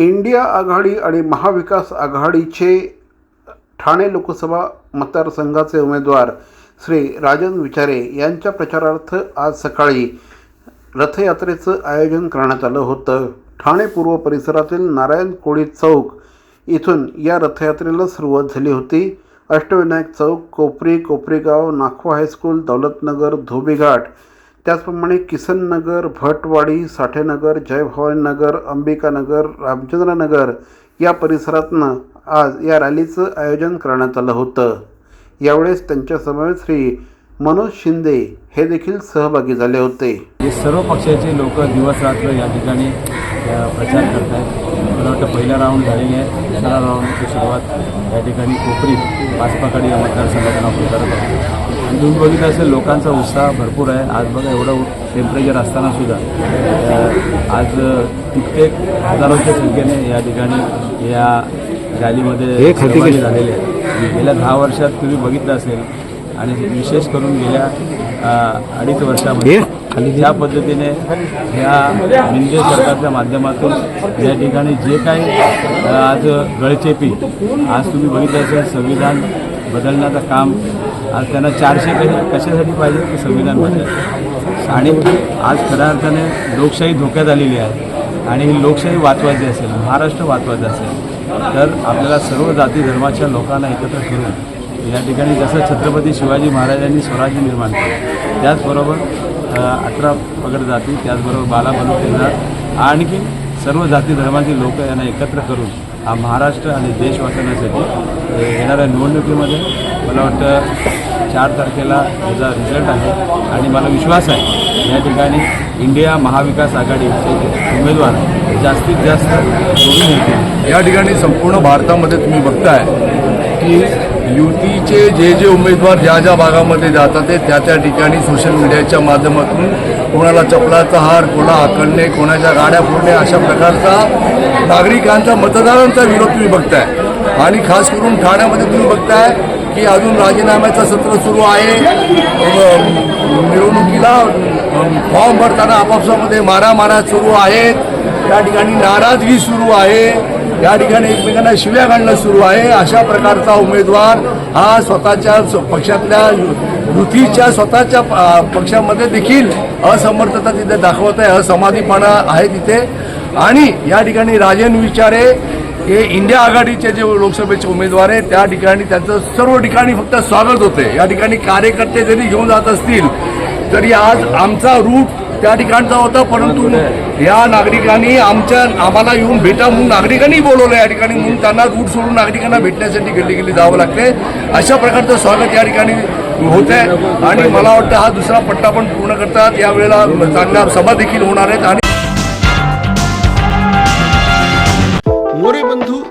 India आघाडी आणि महाविकास आघाडीचे ठाणे लोकसभा मतदारसंघाचे उमेदवार श्री राजन विचारे यांच्या प्रचारार्थ आज सकाळी रथयात्रेचं आयोजन करण्यात आलं होतं. ठाणे पूर्व परिसरातील नारायण कोळी चौक इथून या रथयात्रेला सुरुवात झाली होती. अष्टविनायक चौक कोपरी कोपरीगाव नाखवा हायस्कूल दौलतनगर धोबीघाट त्याचप्रमाणे किसननगर भटवाडी साठेनगर जयभवानीनगर अंबिकानगर रामचंद्रनगर या परिसरातनं आज या रॅलीचं आयोजन करण्यात आलं होतं. यावेळेस त्यांच्यासमवेत श्री मनोज शिंदे हे देखील सहभागी झाले होते. हे सर्व पक्षाचे लोक दिवस रात्र या ठिकाणी प्रचार करत आहेत मला वाटतं पहिला राऊंड झालेली आहे. दुसरा राऊंडची सुरुवात या ठिकाणी कोपरी भाजपाकडे या मतदारसंघाचं नाव करत आहे. आणि तुम्ही बघितलं असेल लोकांचा उत्साह भरपूर आहे. आज बघा एवढं टेम्परेचर असताना सुद्धा आज कित्येक हजारोच्या संख्येने या ठिकाणी या रॅलीमध्ये सहभागी झालेले आहेत. गेल्या दहा वर्षात तुम्ही बघितलं असेल आणि विशेष करून गेल्या अडीच वर्षामध्ये ज्या पद्धतीने ह्या मिंदे सरकारच्या माध्यमातून या ठिकाणी जे काही आज गळचेपी आज तुम्ही बघितलं असेल संविधान बदलण्याचं काम. आज त्यांना चारशे कशा कशासाठी पाहिजे की संविधान बदल आणि आज खऱ्या अर्थाने लोकशाही धोक्यात आलेली आहे. आणि ही लोकशाही वाचवायची असेल महाराष्ट्र वाचवायचा असेल तर आपल्याला सर्व जाती धर्माच्या लोकांना एकत्र करून या ठिकाणी जसं छत्रपती शिवाजी महाराजांनी स्वराज्य निर्माण केलं त्याचबरोबर अठरा पगड जाती त्याचबरोबर बाला बलुतेदार आणखी सर्व जाती धर्माची लोक यांना एकत्र करून हा महाराष्ट्र आणि देश वाचवण्यासाठी येणाऱ्या निवडणुकीमध्ये मला वाटतं चार तारखेला त्याचा रिझल्ट आहे. आणि मला विश्वास आहे या ठिकाणी इंडिया महाविकास आघाडीचे उमेदवार जास्तीत जास्त जोडून येतील या ठिकाणी संपूर्ण भारतामध्ये तुम्ही बघताय की युतीचे जे जे उमेदवार ज्या ज्या भागामध्ये जातात ते त्या त्या ठिकाणी सोशल मीडियाच्या माध्यमातून कोणाला चपलाचा हार कोणा हाकलणे कोणाच्या गाड्या फोडणे अशा प्रकारचा नागरिकांचा मतदारांचा विरोध तुम्ही बघताय. आणि खास करून ठाण्यामध्ये तुम्ही बघताय की अजून राजीनाम्याचं सत्र सुरू आहे. मिरवणुकीला फॉर्म भरताना आपापसामध्ये मारामारा सुरू आहेत. त्या ठिकाणी नाराजगी सुरू आहे. या ठिकाणी एकमेकांना शिव्या घालणं सुरू आहे. अशा प्रकारचा उमेदवार हा स्वतःच्या पक्षातल्या यु- युतीच्या स्वतःच्या पक्षामध्ये देखील असमर्थता तिथे दाखवत आहे. असमाधीपणा आहे तिथे. आणि या ठिकाणी राजन विचारे हे इंडिया आघाडीचे जे लोकसभेचे उमेदवार आहे त्या ठिकाणी त्यांचं सर्व ठिकाणी फक्त स्वागत होते या ठिकाणी कार्यकर्ते जरी घेऊन जात असतील तरी आज आमचा रूट त्या ठिकाणचा होता परंतु या नागरिकांनी आमच्या आम्हाला येऊन भेटा म्हणून नागरिकांनी बोलवलं या ठिकाणी म्हणून त्यांना रूट सोडून नागरिकांना भेटण्यासाठी गल्ली गल्ली जावं लागते. अशा प्रकारचं स्वागत या ठिकाणी होत आहे आणि मला वाटतं हा दुसरा पट्टा पण पूर्ण करतात. यावेळेला चांगल्या सभा देखील होणार आहेत. आणि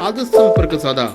அதிர்ஷ்டம் பிறகு சாதா.